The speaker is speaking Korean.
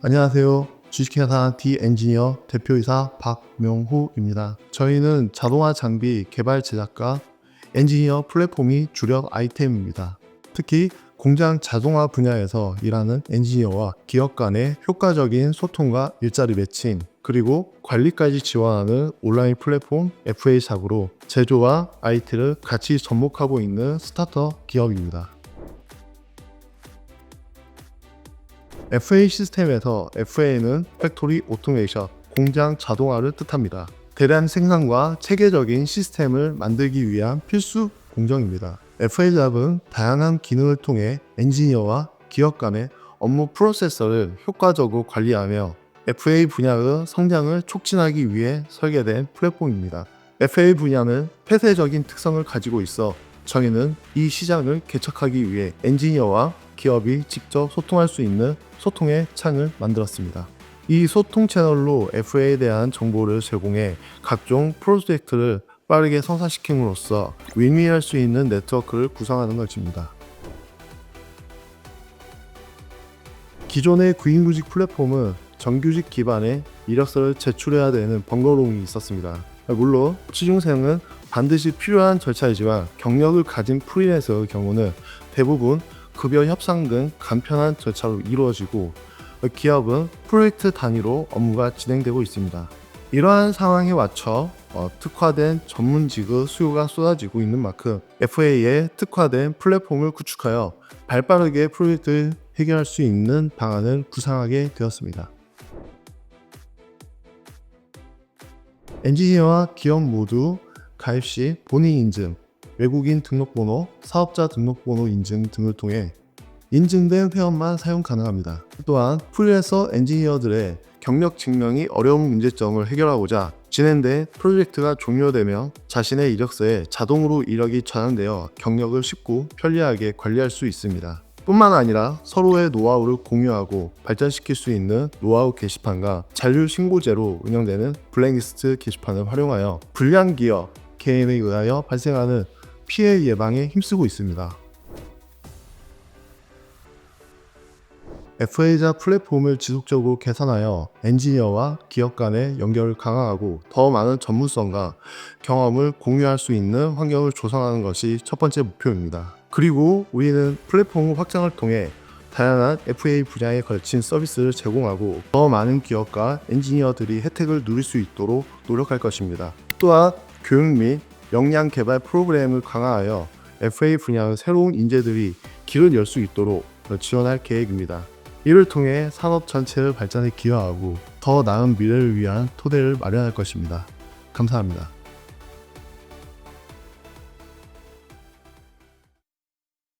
안녕하세요. 주식회사 D 엔지니어 대표이사 박명호입니다. 저희는 자동화 장비 개발 제작과 엔지니어 플랫폼이 주력 아이템입니다. 특히 공장 자동화 분야에서 일하는 엔지니어와 기업 간의 효과적인 소통과 일자리 매칭, 그리고 관리까지 지원하는 온라인 플랫폼 FA 작으로 제조와 IT를 같이 접목하고 있는 스타트업 기업입니다. FA 시스템에서 FA는 팩토리 오토메이션, 공장 자동화를 뜻합니다. 대량 생산과 체계적인 시스템을 만들기 위한 필수 공정입니다. FA 잡은 다양한 기능을 통해 엔지니어와 기업 간의 업무 프로세서를 효과적으로 관리하며 FA 분야의 성장을 촉진하기 위해 설계된 플랫폼입니다. FA 분야는 폐쇄적인 특성을 가지고 있어 저희는 이 시장을 개척하기 위해 엔지니어와 기업이 직접 소통할 수 있는 소통의 창을 만들었습니다. 이 소통 채널로 FA에 대한 정보를 제공해 각종 프로젝트를 빠르게 성사시킴으로써 윈윈할 수 있는 네트워크를 구성하는 것입니다. 기존의 구인구직 플랫폼은 정규직 기반의 이력서를 제출해야 되는 번거로움이 있었습니다. 물론 취중생은 반드시 필요한 절차이지만 경력을 가진 프리랜서의 경우는 대부분 급여 협상 등 간편한 절차로 이루어지고 기업은 프로젝트 단위로 업무가 진행되고 있습니다. 이러한 상황에 맞춰 어, 특화된 전문직의 수요가 쏟아지고 있는 만큼 FA에 특화된 플랫폼을 구축하여 발빠르게 프로젝트를 해결할 수 있는 방안을 구상하게 되었습니다. 엔지니어와 기업 모두 가입 시 본인 인증, 외국인 등록번호, 사업자 등록번호 인증 등을 통해 인증된 회원만 사용 가능합니다. 또한 프리랜서 엔지니어들의 경력 증명이 어려운 문제점을 해결하고자 진행된 프로젝트가 종료되면 자신의 이력서에 자동으로 이력이 저장되어 경력을 쉽고 편리하게 관리할 수 있습니다. 뿐만 아니라 서로의 노하우를 공유하고 발전시킬 수 있는 노하우 게시판과 잔류 신고제로 운영되는 블랙리스트 게시판을 활용하여 불량 기업 개인에 의하여 발생하는 피해 예방에 힘쓰고 있습니다. FA자 플랫폼을 지속적으로 개선하여 엔지니어와 기업 간의 연결을 강화하고 더 많은 전문성과 경험을 공유할 수 있는 환경을 조성하는 것이 첫 번째 목표입니다. 그리고 우리는 플랫폼 확장을 통해 다양한 FA 분야에 걸친 서비스를 제공하고 더 많은 기업과 엔지니어들이 혜택을 누릴 수 있도록 노력할 것입니다. 또한 교육 및 역량 개발 프로그램을 강화하여 FA 분야의 새로운 인재들이 길을 열 수 있도록 지원할 계획입니다. 이를 통해 산업 전체를 발전에 기여하고 더 나은 미래를 위한 토대를 마련할 것입니다. 감사합니다.